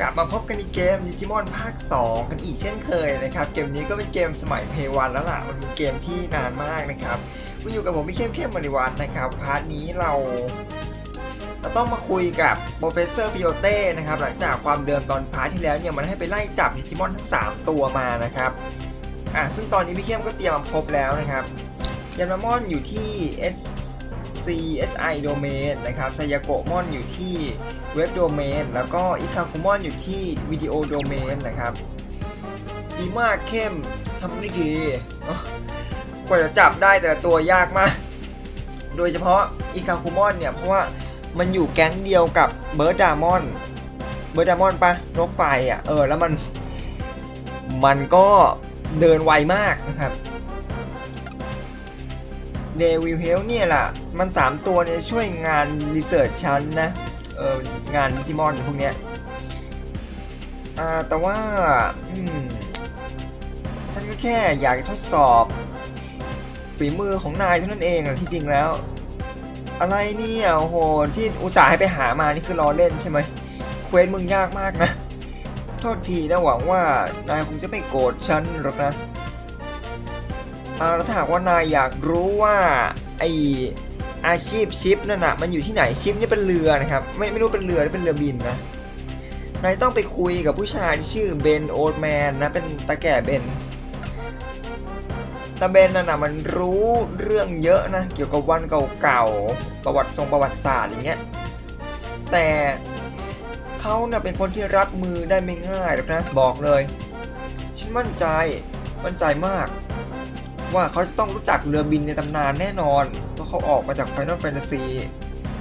กลับมาพบกันในเกมดิจิมอนภาค 2 กันอีกเช่นเคยนะครับ เกมนี้ก็เป็นเกมสมัยเพย์วันแล้วล่ะ มันเป็นเกมที่นานมากนะครับคุณอยู่กับผมพี่เข้มเข้มบริวัตรนะครับ พาร์ทนี้เราเราต้องมาคุยกับโปรเฟสเซอร์พิโอเต้นะครับ หลังจากความเดิมตอนพาร์ทที่แล้วเนี่ย มันให้ไปไล่จับดิจิมอนทั้ง 3 ตัวมานะครับอะซึ่งตอนนี้พี่เข้มก็เตรียมมาพบแล้วนะครับยันมามอนอยู่ที่ S CSI Domain นะครับไซยาโกมอนอยู่ที่ Web Domain แล้วก็อิคาคุมอนอยู่ที่ Video Domain นะครับดีมากเข้มทำได้ดีกว่าจะจับได้แต่ละตัวยากมาก โดยเฉพาะอิคาคุมอนเนี่ยเพราะว่ามันอยู่แก๊งเดียวกับเบิร์ดดามอนเบิร์ดดามอนปะนกไฟอะเออแล้วมัน มันก็เดินไวมากนะครับ เดวิลเฮลเนี่ยแหละมัน 3 ตัวเนี่ยช่วยงานรีเสิร์ชชั้นนะ เอองานดิจิมอนพวกเนี้ยอ่าแต่ว่าอืมฉันก็แค่อยากทดสอบ ฝีมือของนายเท่านั้นเองอะที่จริงแล้ว อะไรเนี่ยโอ้โหที่อุตส่าห์ให้ไปหามานี่คือล้อเล่นใช่ไหมเควสมึงยากมากนะ โทษทีนะหวังว่านายคงจะไม่โกรธฉันหรอกนะ ถ้าหากว่านายอยากรู้ว่าไออาชีพชิปนั่นนะมันอยู่ที่ไหนชิปนี่เป็นเรือนะครับไม่ไม่รู้เป็นเรือหรือเป็นเรือบินนะนายต้องไปคุยกับผู้ชายที่ชื่อเบนโอ d แมนนะเป็นตาแก่เบนตาเบนนั่นน่ะมันรู้เรื่องเยอะนะเกี่ยวกับวันเก่าๆประวัติทรงประวัติศาสตร์อย่างเงี้ยแต่เขาน่ะเป็นคนที่รับมือได้ไม่ง่ายหรอกนะบอกเลยฉันมั่นใจมั่นใจมาก ว่าเขาจะต้องรู้จักเรือบินในตำนานแน่นอน เพราะเขาออกมาจาก Final Fantasy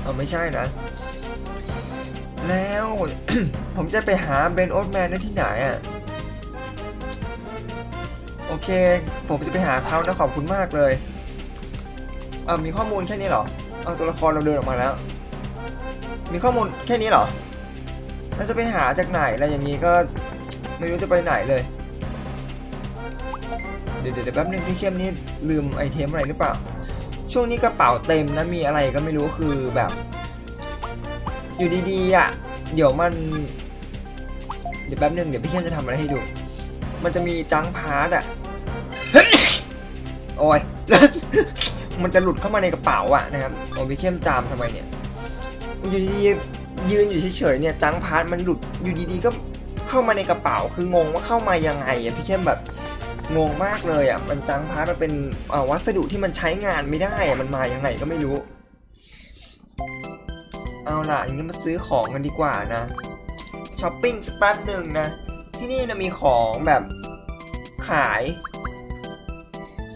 เออไม่ใช่นะ แล้ว ผมจะไปหาเบนโอ d แมนได้ที่ไหนอะ โอเค ผมจะไปหาเขานะขอบคุณมากเลยเออมีข้อมูลแค่นี้เหรอเอาตัวละครเราเดินออกมาแล้ว มีข้อมูลแค่นี้เหรอแล้วจะไปหาจากไหนอะไรอย่างนี้ก็ไม่รู้จะไปไหนเลย เดี๋ยวเดี๋ยวแป๊บนึงพี่เข้มนี่ลืมไอเทมอะไรหรือเปล่า ช่วงนี้กระเป๋าเต็มนะมีอะไรก็ไม่รู้คือแบบ อยู่ดีๆอะเดี๋ยวมัน เดี๋ยวแป๊บนึงเดี๋ยวพี่เข้มจะทำอะไรให้ดู มันจะมีจังพาร์ตอะโอ้ยมันจะหลุดเข้ามาในกระเป๋าอะนะครับโอ้พี่เข้มจามทำไมเนี่ยอยู่ดีๆยืนอยู่เฉยๆเนี่ยจังพาร์ตมันหลุดอยู่ดีๆก็เข้ามาในกระเป๋าคืองงว่าเข้ามายังไงอะพี่เข้มแบบ งงมากเลยอะมันจังพาร์ทมันเป็นวัสดุที่มันใช้งานไม่ได้อะมันมายังไงก็ไม่รู้ เอาล่ะอย่างนี้มาซื้อของกันดีกว่านะช้อปปิ้งสักแป๊บหนึ่งนะ ที่นี่นะมีของแบบขาย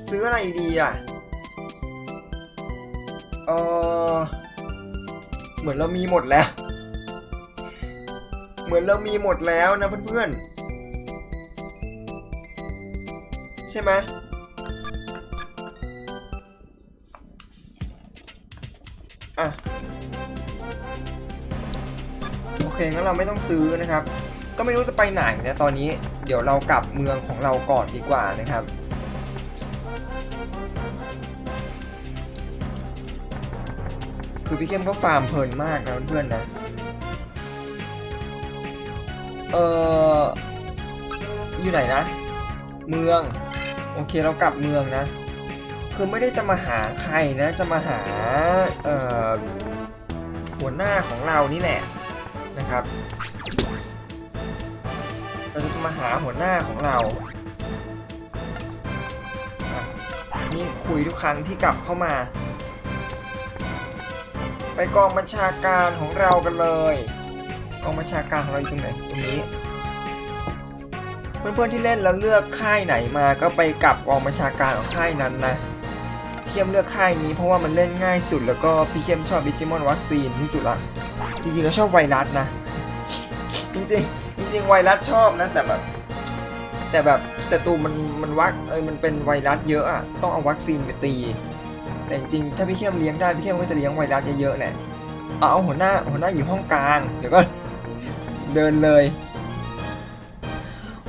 ซื้ออะไรดีอะเออเหมือนเรามีหมดแล้ว เหมือนเรามีหมดแล้วนะเพื่อนๆ ใช่ไหมอะโอเคงั้นเราไม่ต้องซื้อนะครับ ก็ไม่รู้จะไปไหนนะตอนนี้ เดี๋ยวเรากลับเมืองของเราก่อนดีกว่านะครับคือพี่เข้มก็ฟาร์มเพลินมากนะเพื่อนๆนะ เอออยู่ไหนนะ เมือง โอเคเรากลับเมืองนะ คือไม่ได้จะมาหาใครนะ จะมาหาเอ่อหัวหน้าของเรานี่แหละนะครับ เราจะมาหาหัวหน้าของเรานี่คุยทุกครั้งที่กลับเข้ามา ไปกองบัญชาการของเรากันเลย กองบัญชาการของเราอยู่ตรงไหนตรงนี้ เพื่อนๆที่เล่นแล้วเลือกค่ายไหนมาก็ไปกลับกองบัญชาการของค่ายนั้นนะพี่เข้มเลือกค่ายนี้เพราะว่ามันเล่นง่ายสุดแล้วก็พี่เข้มชอบดิจิมอนวัคซีนที่สุดละจริงๆแล้วชอบไวรัสนะ จริงๆจริงๆไวรัสชอบนะแต่แบบแต่แบบศัตรูมันมันวัคเอ้ยมันเป็นไวรัสเยอะอะต้องเอาวัคซีนไปตี แต่จริงๆถ้าพี่เข้มเลี้ยงได้พี่เข้มก็จะเลี้ยงไวรัสเยอะๆแหละเอาเอาหัวหน้าหัวหน้าอยู่ห้องกลางเดี๋ยวก็เดินเลย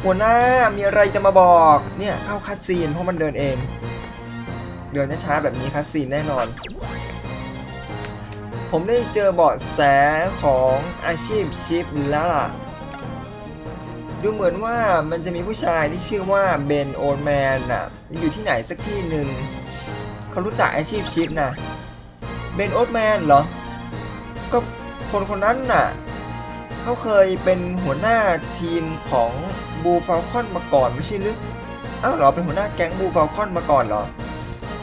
หัวหน้ามีอะไรจะมาบอกเนี่ยเข้าคัดซีนเพราะมันเดินเอง เดินช้าแบบนี้คัดซีนแน่นอน ผมได้เจอเบาะแสของอาชีพชิปแล้วล่ะดูเหมือนว่ามันจะมีผู้ชายที่ชื่อว่าเบนโอ d แมนน่ะอยู่ที่ไหนสักที่หนึ่งเขารู้จักอาชีพชิปนะเบนโอ d แมนเหรอ ก็คนคนนั้นน่ะเขาเคยเป็นหัวหน้าทีมของ บูฟ a ลคอนมาก่อนไม่ใช่หรืออ้าวเหรอเป็นหัวหน้าแก๊งบูฟ a ลคอนมาก่อนเหรอ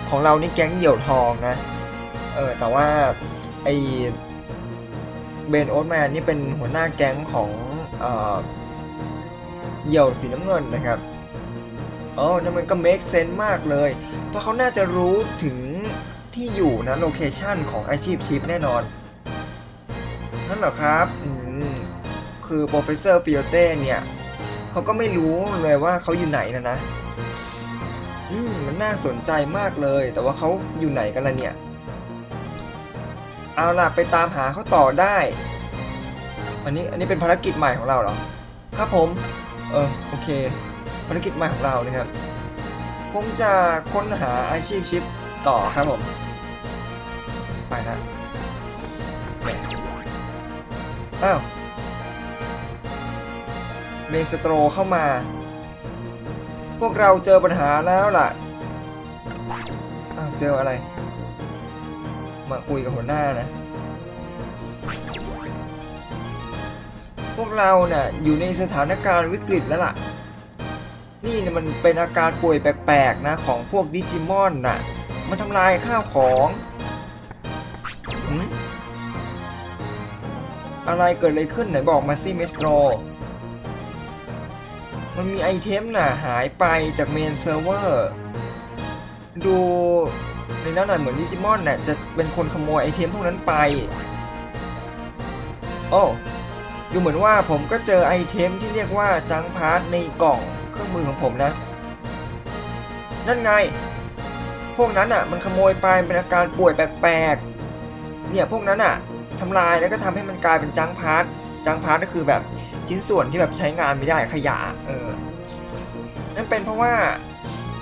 ของเรานี่แก๊งเหยี่ยวทองนะ เออแต่ว่าไอเบนโอ d แมนนี่เป็นหัวหน้าแก๊งของเอ่อเหยี่ยวสีน้ำเงินนะครับอ๋อนั่นมันก็ make sense มากเลย เพราะเขาน่าจะรู้ถึงที่อยู่นะโลเคชันของอาชีพชิปแน่นอน นั่นเหรอครับ อืม คือ professor f i o t e เนี่ย เขาก็ไม่รู้เลยว่าเขาอยู่ไหนนะนะอืมมันน่าสนใจมากเลย แต่ว่าเขาอยู่ไหนกันล่ะเนี่ย เอาล่ะไปตามหาเขาต่อได้ อันนี้อันนี้เป็นภารกิจใหม่ของเราเหรอ ครับผม เออโอเค ภารกิจใหม่ของเรานะครับ ผมจะค้นหาอาชีพชิปต่อครับผม ไปละอ้าว เมสโตรเข้ามา พวกเราเจอปัญหาแล้วล่ะอ้าวเจออะไร มาคุยกับหัวหน้านะ พวกเราเน่ะอยู่ในสถานการณ์วิกฤตแล้วล่ะ นี่เนี่ยมันเป็นอาการป่วยแปลกๆนะของพวกดิจิมอนน่ะ มันทำลายข้าวของหืมอะไรเกิดอะไรขึ้นไหนบอกมาสิเมสโตร มันมีไอเทมน่ะหายไปจากเมนเซิร์ฟเวอร์ ดูในนั้นน่ะเหมือนดิจิมอนน่ะจะเป็นคนขโมยไอเทมพวกนั้นไป โอ้ดูเหมือนว่าผมก็เจอไอเทมที่เรียกว่าจังพาร์ทในกล่องเครื่องมือของผมนะ นั่นไง พวกนั้นอะมันขโมยไปเป็นอาการป่วยแปลกๆ เนี่ยพวกนั้นอะทำลายแล้วก็ทำให้มันกลายเป็นจังพาร์ท จังพาร์ทก็คือแบบชิ้นส่วนที่แบบใช้งานไม่ได้ขยะเออนั่นเป็นเพราะว่า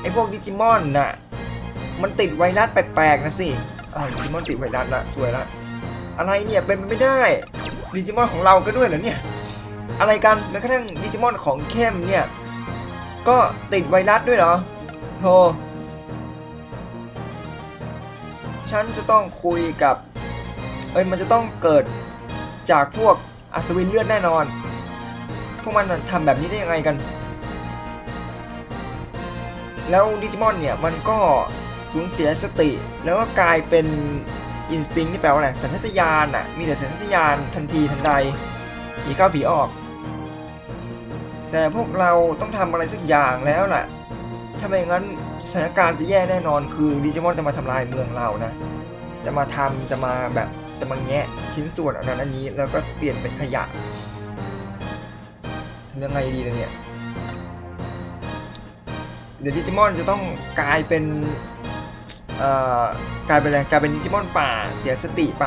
ไอพวกดิจิมอนน่ะมันติดไวรัสแปลกๆนะสิอ้าวดิจิมอนติดไวรัสละสวยละอะไรเนี่ยเป็นไปไม่ได้ดิจิมอนของเราก็ด้วยเหรอเนี่ยอะไรกันแม้กระทั่งดิจิมอนของเข้มเนี่ยก็ติดไวรัสด้วยเหรอโธ่ฉันจะต้องคุยกับเอ้ยมันจะต้องเกิดจากพวก อัศวินเลือดแน่นอน พวกมันทำแบบนี้ได้ยังไงกัน แล้วดิจิมอนเนี่ยมันก็สูญเสียสติ แล้วก็กลายเป็นอินสติ้งที่แปลว่าอะไรสัญชาตญาณอะ มีแต่สัญชาตญาณทันทีทันใดผีเข้าผีออก แต่พวกเราต้องทำอะไรสักอย่างแล้วแหละถ้าไม่งั้นสถานการณ์จะแย่แน่นอนคือดิจิมอนจะมาทำลายเมืองเรานะ จะมาทำจะมาแบบ จะมาแงะชิ้นส่วนอันนั้นอันนี้แล้วก็เปลี่ยนเป็นขยะทำยังไงดีล่ะเนี่ย เดี๋ยวดิจิมอนจะต้องกลายเป็น เอ่อ กลายเป็นอะไรกลายเป็นดิจิมอนป่าเสียสติไป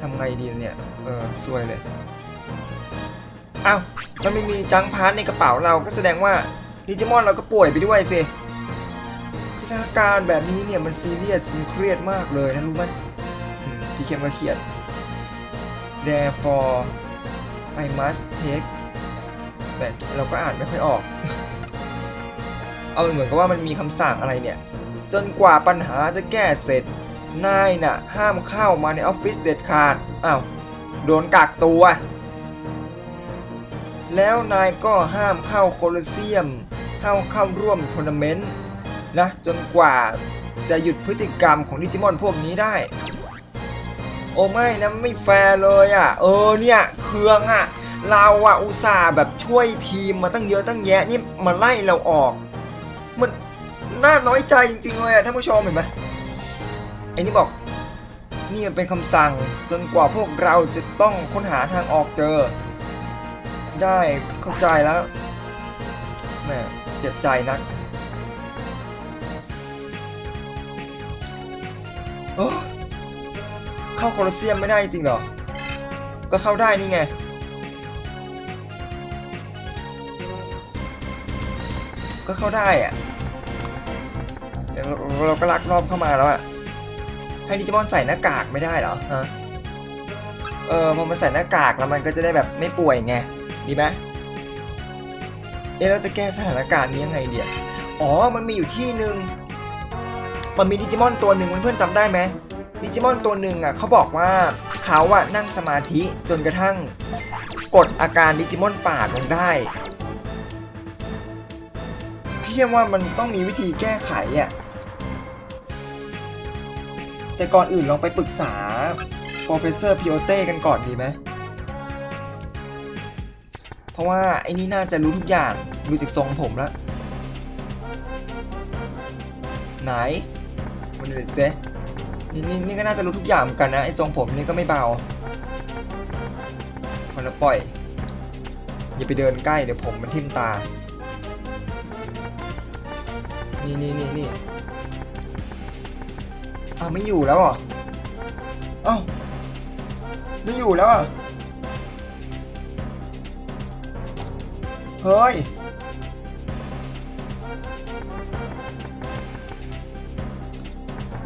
ทำไงดีล่ะเนี่ย เออซวยเลยอ้าวมันไม่มีจังพาร์ทในกระเป๋าเราก็แสดงว่าดิจิมอนเราก็ป่วยไปด้วยสิสถานการณ์แบบนี้เนี่ยมันซีเรียสมันเครียดมากเลยนะรู้ไหมอืม พี่เข้มก็เขียน therefore I must take แต่เราก็อ่านไม่ค่อยออก เอาเหมือนกับว่ามันมีคำสั่งอะไรเนี่ย จนกว่าปัญหาจะแก้เสร็จ นายน่ะ ห้ามเข้ามาในออฟฟิศเด็ดขาด อ้าว โดนกักตัว แล้วนายก็ห้ามเข้าโคลอเซียม ห้ามเข้าร่วมทัวร์นาเมนต์นะ จนกว่าจะหยุดพฤติกรรมของดิจิมอนพวกนี้ได้ อ้ไม่นะไม่แฟร์เลยอะ เออเนี่ยเคืองอะ เราอะอุตส่าห์แบบช่วยทีมมาตั้งเยอะตั้งแยะนี่มาไล่เราออก มันน่าน้อยใจจริงๆเลยอะท่านผู้ชมเห็นไหมไอ้นี่บอกนี่มันเป็นคำสั่งจนกว่าพวกเราจะต้องค้นหาทางออกเจอ ได้เข้าใจแล้วแหมเจ็บใจนักโอ้ เข้าโคลอเซียมไม่ได้จริงเหรอ ก็เข้าได้นี่ไง ก็เข้าได้อะเราเราก็ลักลอบเข้ามาแล้วอะให้ดิจิมอนใส่หน้ากากไม่ได้เหรอฮะเออพอมันใส่หน้ากากแล้วมันก็จะได้แบบไม่ป่วยไง ดีไหมเอ๊ะเราจะแก้สถานการณ์นี้ยังไงเดียอ๋อ มันมีอยู่ที่หนึ่งมันมีดิจิมอนตัวหนึ่งเพื่อนๆจำได้ไหม ดิจิมอนตัวหนึ่งอะเขาบอกว่าเขาอะนั่งสมาธิจนกระทั่ง กดอาการดิจิมอนป่าลงได้พี่คิดว่ามันต้องมีวิธีแก้ไขอะแต่ก่อนอื่นลองไปปรึกษา Professor p i o t e กันก่อนดีไหมเพราะว่าไอ้นี่น่าจะรู้ทุกอย่างดูจากทรงผมแล้วไหนมันเด็ดเซ นี่นี่นี่ก็น่าจะรู้ทุกอย่างเหมือนกันนะไอ้ทรงผมนี่ก็ไม่เบาพอแล้วปล่อย อย่าไปเดินใกล้เดี๋ยวผมมันทิ่มตา นี่นี่นี่นี่อ้าวไม่อยู่แล้วเหรอเอ้าไม่อยู่แล้วเหรอะเฮ้ย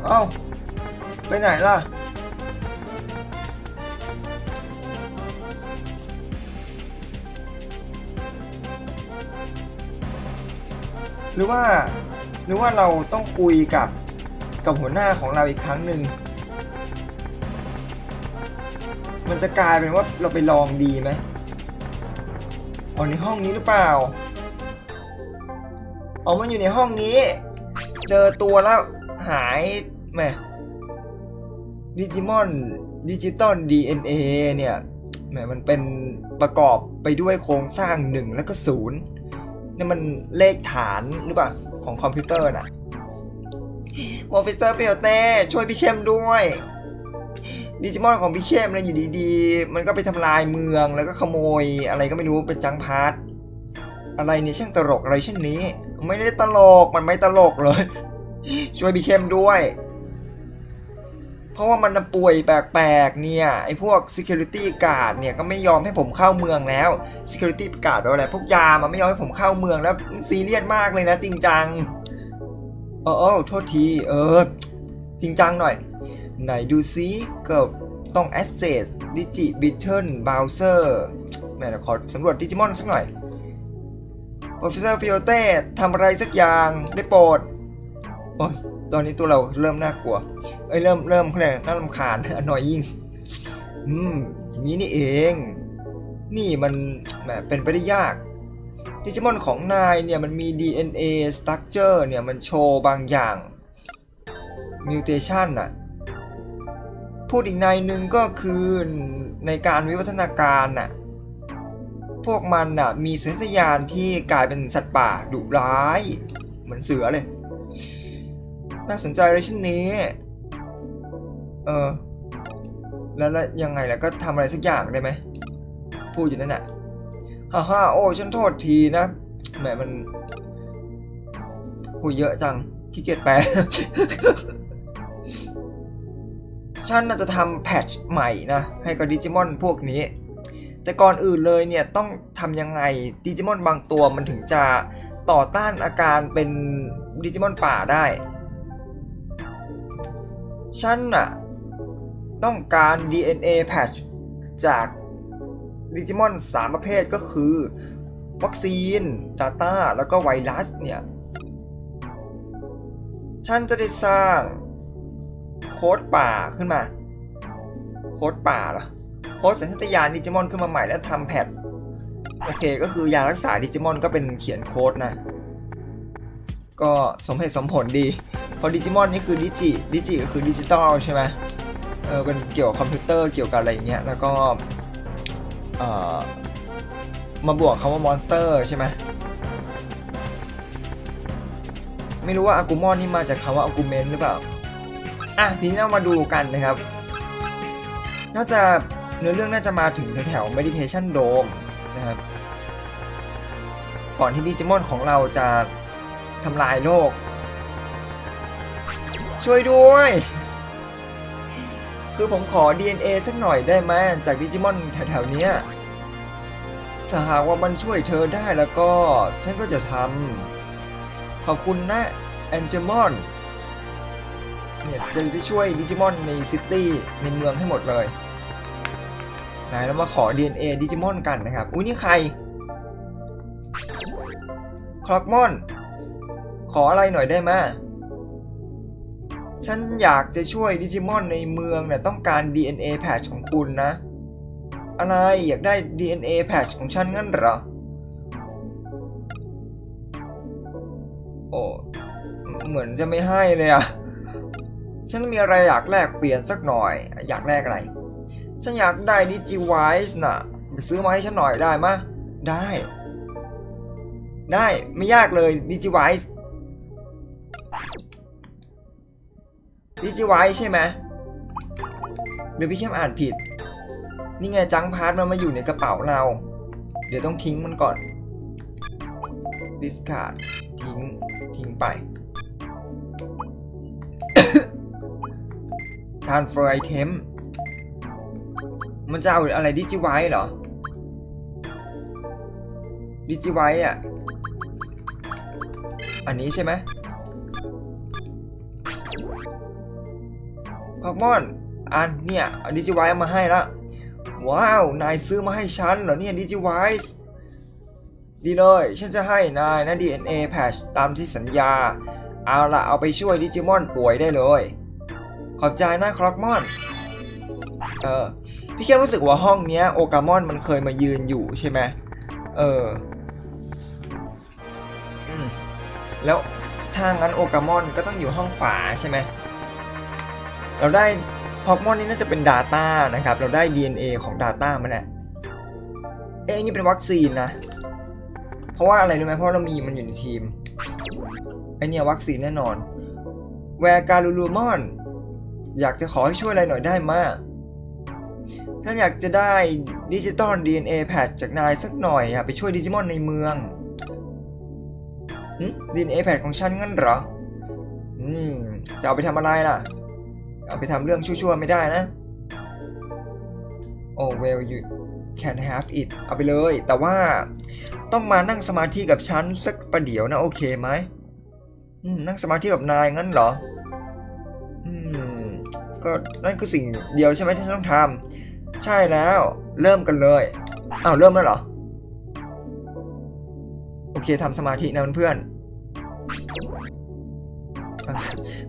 เอ้า ไปไหนล่ะ หรือว่า หรือว่าเราต้องคุยกับกับหัวหน้าของเราอีกครั้งหนึ่ง มันจะกลายเป็นว่าเราไปลองดีไหมอ๋อในห้องนี้หรือเปล่า อ๋อ มันอยู่ในห้องนี้ เจอตัวแล้วหายแหม ดิจิมอนดิจิตอล DNA เนี่ยแหมมันเป็นประกอบไปด้วยโครงสร้าง 1 แล้วก็0นี่มันเลขฐานหรือเปล่า ของคอมพิวเตอร์น่ะโมฟิเซอร์เฟลเต้ช่วยพี่เข้มด้วยดิจิมอนของพี่เข้มเนี่ยอยู่ดีๆ มันก็ไปทำลายเมืองแล้วก็ขโมยอะไรก็ไม่รู้เป็นจังพาร์ทอะไรเนี่ยช่างตลกอะไรเช่นนี้ ไม่ได้ตลกมันไม่ตลกเลย ช่วยพี่เข้มด้วย เพราะว่ามันป่วยแปลกๆเนี่ยไอ้พวก security guard เนี่ยก็ไม่ยอมให้ผมเข้าเมืองแล้ว security guard อะไรพวกยามันไม่ยอมให้ผมเข้าเมืองแล้วซีเรียสมากเลยนะจริงจังเออโทษทีเออจริงจังหน่อย ไหนดูซิเกิบต้อง access digi beaten browser แม่เดี๋ยขอสำรวจดิจิมอนสักหน่อย Professor Fiote ทำอะไรสักอย่างได้โปรด โอ้ตอนนี้ตัวเราเริ่มน่ากลัว เอ้ยเริ่มเริ่มเขาเรียกอะไรน่ารำคาญอนอยยิ่ง อืมอย่างนี้นี่เอง นี่มันแหมเป็นไปได้ยากดิจิมอนของนายเนี่ยมันมี DNA structure เนี่ยมันโชว์บางอย่าง mutation น่ะ พูดอีกในหนึ่งก็คือในการวิวัฒนาการน่ะ พวกมันน่ะมีสัญญาณที่กลายเป็นสัตว์ป่าดุร้าย เหมือนเสือเลย น่าสนใจเลยชิ้นนี้ เออ แล้วแล้วยังไงล่ะก็ทำอะไรสักอย่างได้ไหม พูดอยู่นั่นน่ะฮ่าฮ่าโอ้ฉันโทษทีนะแหมมัน คุยเยอะจังขี้เกียจแปลฉันน่าจะทำแพทช์ใหม่นะ ให้กับดิจิมอนพวกนี้ แต่ก่อนอื่นเลยเนี่ย ต้องทำยังไงดิจิมอนบางตัวมันถึงจะต่อต้านอาการเป็นดิจิมอนป่าได้ ฉันน่ะ ต้องการ DNA patch จากดิจิมอน3ประเภทก็คือ วัคซีน Data แล้วก็ไวรัสเนี่ย ฉันจะได้สร้าง โค้ดป่าขึ้นมา โค้ดป่าเหรอ โค้ดสัญชาตญาณดิจิมอนขึ้นมาใหม่แล้วทำแพท โอเคก็คือยารักษาดิจิมอนก็เป็นเขียนโค้ดนะ ก็สมเหตุสมผลดี เพราะดิจิมอนนี่คือดิจิดิจิก็คือดิจิตอลใช่ไหมเออเป็นเกี่ยวกับคอมพิวเตอร์เกี่ยวกับอะไรอย่างเงี้ยแล้วก็เอ่อมาบวกคำว่ามอนสเตอร์ใช่ไหมไม่รู้ว่าอากูมอนนี่มาจากคำว่าอากูเมนหรือเปล่าอะทีนี้เรามาดูกันนะครับน่าจะเนื้อเรื่องน่าจะมาถึงแถวๆ Meditation Dome นะครับ ก่อนที่ดิจิมอนของเราจะ ทำลายโลก ช่วยด้วย คือผมขอ DNA สักหน่อยได้ไหมจากดิจิมอนแถวๆเนี้ยถ้าหากว่ามันช่วยเธอได้แล้วก็ ฉันก็จะทำขอบคุณนะแอนเจมอนเนี่ยจะได้ช่วยดิจิมอนในซิตี้ในเมืองให้หมดเลยไหนเรามาขอ DNA ดิจิมอนกันนะครับ อุ้ยนี่ใครคล็อกมอน ขออะไรหน่อยได้ไหมฉันอยากจะช่วยดิจิมอนในเมืองเนี่ยต้องการ DNA patch ของคุณนะ อะไรอยากได้ DNA patch ของฉันงั้นเหรอ โอ้ เหมือนจะไม่ให้เลยอะฉันมีอะไรอยากแลกเปลี่ยนสักหน่อย อยากแลกอะไร ฉันอยากได้ดิจิไวส์น่ะ ไปซื้อมาให้ฉันหน่อยได้มะ ได้ ได้ไม่ยากเลยดิจิไวส์ ดิจิไวส์ใช่ไหมหรือพี่เข้มอ่านผิด นี่ไงจังพาร์ทมันมาอยู่ในกระเป๋าเรา เดี๋ยวต้องทิ้งมันก่อน discard ทิ้ง ทิ้งไป transfer item มันจะเอาอะไรดิจิไวเหรอ ดิจิไวอะ อันนี้ใช่ไหม พอกมอน อันเนี่ยดิจิไวมาให้ละ ว้าว นายซื้อมาให้ฉันเหรอเนี่ยดิจิไวดีเลย ฉันจะให้นายนะ DNA patch ตามที่สัญญา เอาละเอาไปช่วยดิจิมอนป่วยได้เลย ขอบใจนะคล็อกมอน เออ พี่แค่รู้สึกว่าห้องเนี้ยโอกามอนมันเคยมายืนอยู่ใช่ไหม เออแล้วถ้างั้นโอกามอนก็ต้องอยู่ห้องขวาใช่ไหม เราได้พอกมอนนี่น่าจะเป็น Data นะครับ เราได้ DNA ของ Data มาแหละเอ้นี่เป็นวัคซีนนะ เพราะว่าอะไรรู้ไหมเพราะเรามีมันอยู่ในทีมไอเนี่ยวัคซีนแน่นอนแวร์การูลูมอน อยากจะขอให้ช่วยอะไรหน่อยได้มากถ้าอยากจะได้ดิจิตอล DNA แพทจากนายสักหน่อยอะไปช่วยดิจิมอนในเมืองหึ DNA แพทของฉันงั้นเหรอ อืม จะเอาไปทำอะไรล่ะ เอาไปทำเรื่องชั่วๆไม่ได้นะ Oh well you can have it เอาไปเลย แต่ว่าต้องมานั่งสมาธิกับฉันสักประเดี๋ยวนะ โอเคไหมนั่งสมาธิกับนายงั้นเหรอ อืม ก็นั่นคือสิ่งเดียวใช่ไหมที่ฉันต้องทำใช่แล้ว เริ่มกันเลยอ้าวเริ่มแล้วเหรอ โอเคทำสมาธินะเพื่อน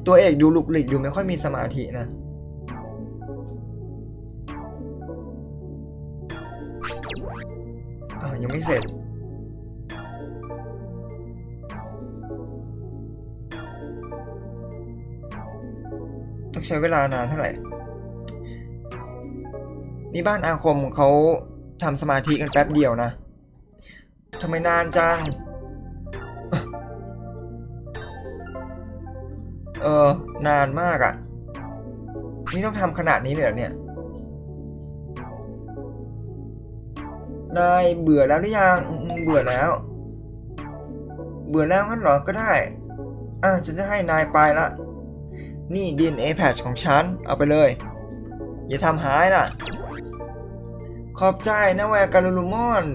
ตัวเอกดูลุกหลิกดูไม่ค่อยมีสมาธินะอ่ายังไม่เสร็จต้องใช้เวลานานเท่าไหร่ นี่บ้านอาคมเขาทำสมาธิกันแป๊บเดียวนะทำไมนานจัง เออ นานมากอะ่ะ นี่ต้องทำขนาดนี้เลยเหรอเนี่ย นายเบื่อแล้วหรือยัง เบื่อแล้ว เบื่อแล้วงั้นเหรอ ก็ได้ อะฉันจะให้นายไปละ นี่ DNA patch ของฉัน เอาไปเลย อย่าทำหายล่ะ ขอบใจนะแวร์การูลูมอน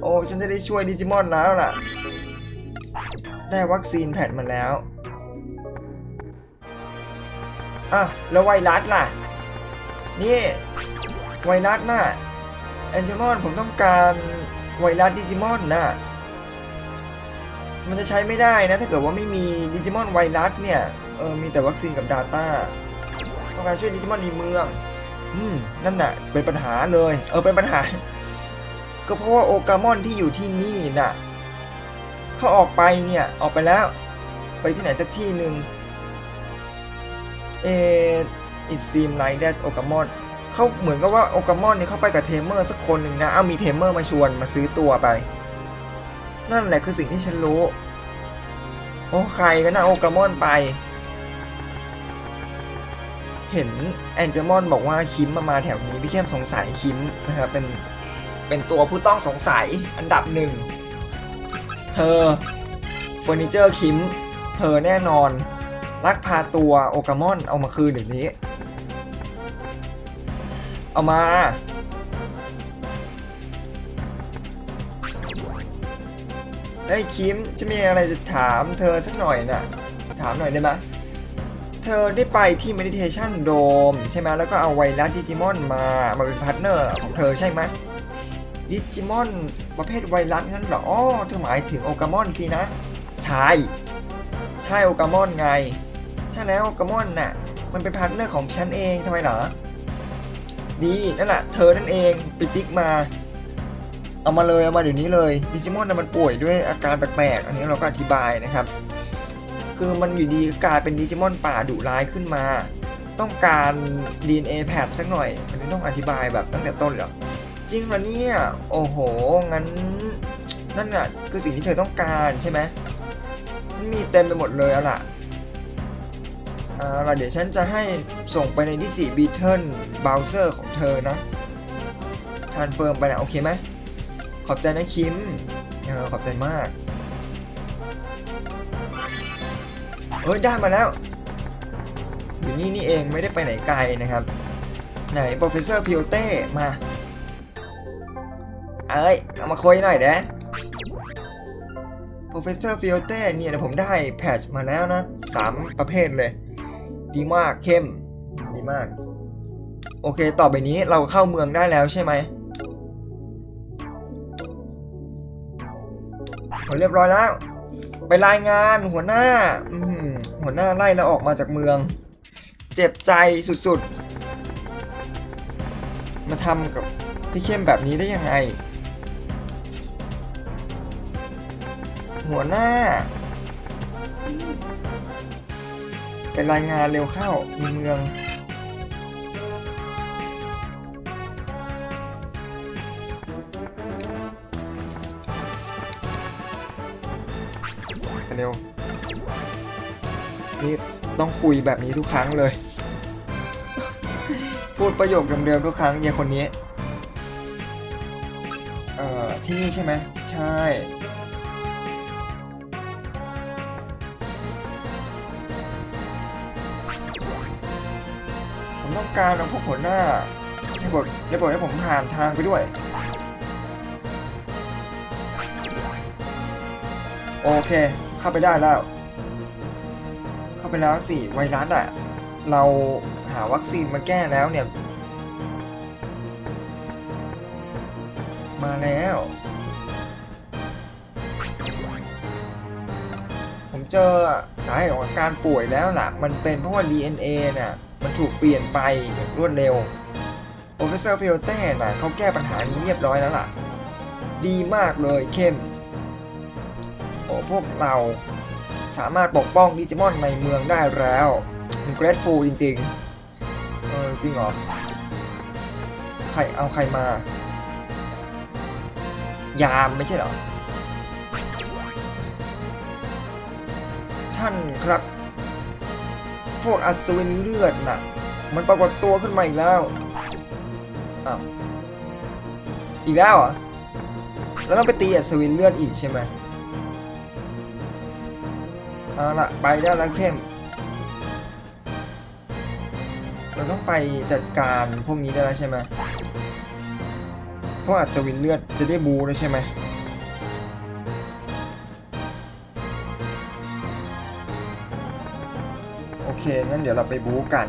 โอ้ ฉันจะได้ช่วยดิจิมอนแล้วล่ะ ได้วัคซีนแพทมาแล้ว อะแล้วไวรัสล่ะ นี่ ไวรัสน่ะแอนเจมอนผมต้องการไวรัสดิจิมอนน่ะ มันจะใช้ไม่ได้นะ ถ้าเกิดว่าไม่มีดิจิมอนไวรัสเนี่ย เออ มีแต่วัคซีนกับ Data ต้องการช่วยดิจิมอนในเมือง อืม นั่นน่ะ เป็นปัญหาเลย เออ เป็นปัญหา ก็เพราะว่าโอกามอนที่อยู่ที่นี่น่ะ เขาออกไปเนี่ย ออกไปแล้ว ไปที่ไหนสักที่หนึ่ง เอ it seem like that's โอกามอนเขาเหมือนกับว่าโอกามอนนี่เข้าไปกับเทมเมอร์สักคนหนึ่งนะเอามีเทมเมอร์มาชวนมาซื้อตัวไป นั่นแหละคือสิ่งที่ฉันรู้ โอ้ใครก็น่าโอกามอนไป เห็นแอนเจมอนบอกว่าคิมมามาแถวนี้พี่เข้มสงสัยคิมนะครับเป็นเป็นตัวผู้ต้องสงสัยอันดับหนึ่ง เธอเฟอร์นิเจอร์คิม เธอแน่นอน ลักพาตัวโอกามอน เอามาคืนเดี๋ยวนี้ เอามา เฮ้ยคิมจะมีอะไรจะถามเธอสักหน่อยน่ะ ถามหน่อยได้ไหมเธอได้ไปที่ Meditation Dome ใช่ไหมแล้วก็เอาไวรัสดิจิมอนมามาเป็นพาร์ทเนอร์ของเธอใช่ไหมดิจิมอนประเภทไวรัสงั้นเหรออ๋อเธอหมายถึงโอกามอนสินะ ใช่ ใช่โอกามอนไง ช่แล้วโอกามอนน่ะ มันเป็นพาร์ทเนอร์ของฉันเองทำไมเหรอ ดีนั่นแหละเธอนั่นเองไปจิกมา เอามาเลยเอามาเดี๋ยวนี้เลยดิจิมอนน่ะมันป่วยด้วยอาการแปลกๆอันนี้เราก็อธิบายนะครับ คือมันอยู่ดีกลายเป็นดิจิมอนป่าดุร้ายขึ้นมา ต้องการ DNA แพดสักหน่อยอันนี้ต้องอธิบายแบบตั้งแต่ต้นเลยหรอจริงเหรอเนี่ยโอ้โหงั้นนั่นน่ะคือสิ่งที่เธอต้องการใช่ไหมฉันมีเต็มไปหมดเลยเอาล่ะ อ่าล่ะเดี๋ยวฉันจะให้ส่งไปในดิจิบีเทิลเบราว์เซอร์ของเธอนะทานเฟิร์มไปนะโอเคไหมขอบใจนะคิมเออขอบใจมากเฮ้ยได้มาแล้ว อยู่นี่นี่เองไม่ได้ไปไหนไกลนะครับ ไหน Professor p i o t e มาเอ้ยเอามาคุยหน่อยเด้ Professor p i o t e เนี่ยเดี๋ยผมได้แพทชมาแล้วนะสามประเภทเลย ดีมากเข้ม ดีมาก โอเค ต่อไปนี้เราเข้าเมืองได้แล้วใช่ไหมโอ้ยเรียบร้อยแล้ว ไปรายงานหัวหน้าหัวหน้าไล่เราออกมาจากเมือง เจ็บใจสุดๆ มาทำกับพี่เข้มแบบนี้ได้ยังไง หัวหน้า ไปรายงานเร็วเข้าในเมือง ไปเร็ว นี่ต้องคุยแบบนี้ทุกครั้งเลย พูดประโยคเดิมๆทุกครั้งยายคนนี้ เอ่อ ที่นี่ใช่ไหม ใช่ ต้องการเอาพวกหัวหน้าให้บทได้บทให้ผมผ่านทางไปด้วย โอเค เข้าไปได้แล้ว เข้าไปแล้วสิไวรัสอะเราหาวัคซีนมาแก้แล้วเนี่ย มาแล้ว ผมเจอสาเหตุของการป่วยแล้วล่ะ มันเป็นเพราะว่า DNA น่ะ มันถูกเปลี่ยนไปอย่างรวดเร็ว Professor f i o t e น่ะเขาแก้ปัญหานี้เรียบร้อยแล้วล่ะ ดีมากเลยเข้ม โอ้พวกเราสามารถปกป้องดิจิมอนในเมืองได้แล้วมันเกรดฟูลจริงๆ เออจริงเหรอ ใครเอาใครมา ยามไม่ใช่เหรอ ท่านครับ กอัศวินเลือดน่ะ มันปรากฏตัวขึ้นมาอีกแล้ว อ้าว อีกแล้วเหรอแล้วต้องไปตีอัศวินเลือดอีกใช่ไหมเอาละไปได้แล้วเข้ม เราต้องไปจัดการพวกนี้ได้แล้วใช่ไหมพวกอัศวินเลือดจะได้บูแล้วใช่ไหม โอเค งั้นเดี๋ยวเราไปบู๊กัน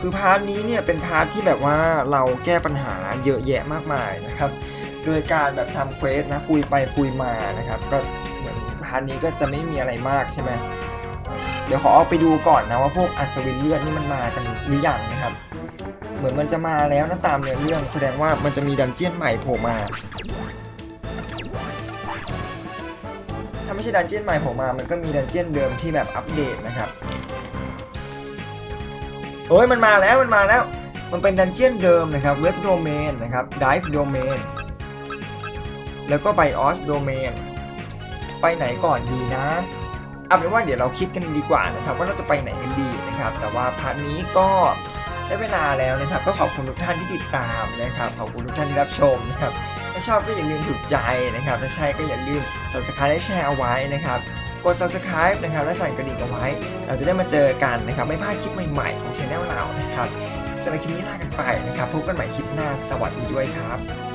คือพาร์ทนี้เนี่ยเป็นพาร์ทที่แบบว่าเราแก้ปัญหาเยอะแยะมากมายนะครับ โดยการแบบทำเควสนะคุยไปคุยมานะครับ ก็เหมือนพาร์ทนี้ก็จะไม่มีอะไรมากใช่ไหมเดี๋ยวขอเอาไปดูก่อนนะว่าพวกอัศวินเลือดนี่มันมากันหรือยังนะครับ เหมือนมันจะมาแล้วนะตามเนื้อเรื่อง แสดงว่ามันจะมีดันเจียนใหม่โผล่มา ไม่ใช่ดันเจียนใหม่ผล่มา มันก็มีดันเจียนเดิมที่แบบอัปเดตนะครับเอ้ยมันมาแล้วมันมาแล้ว มันเป็นดันเจียนเดิมนะครับเว็บโดเมนนะครับ dive domain แล้วก็ไปออสโดเมนไปไหนก่อนดีนะเอาเป็นว่าเดี๋ยวเราคิดกันดีกว่านะครับว่าเราจะไปไหนกันดีนะครับ แต่ว่าพาร์ทนี้ก็ได้เวลาแล้วนะครับ ก็ขอบคุณทุกท่านที่ติดตามนะครับขอบคุณทุกท่านที่รับชมนะครับ ชอบก็อย่าลืมถูกใจนะครับ ถ้าใช่ก็อย่าลืม subscribe และแชร์เอาไว้นะครับ กด subscribe นะครับและสั่นกระดิ่งเอาไว้ เราจะได้มาเจอกันนะครับ ไม่พลาดคลิปใหม่ๆของช anel เรานะครับสำหรับคลิปนี้ลากันไปนะครับ พบกันใหม่คลิปหน้า สวัสดีด้วยครับ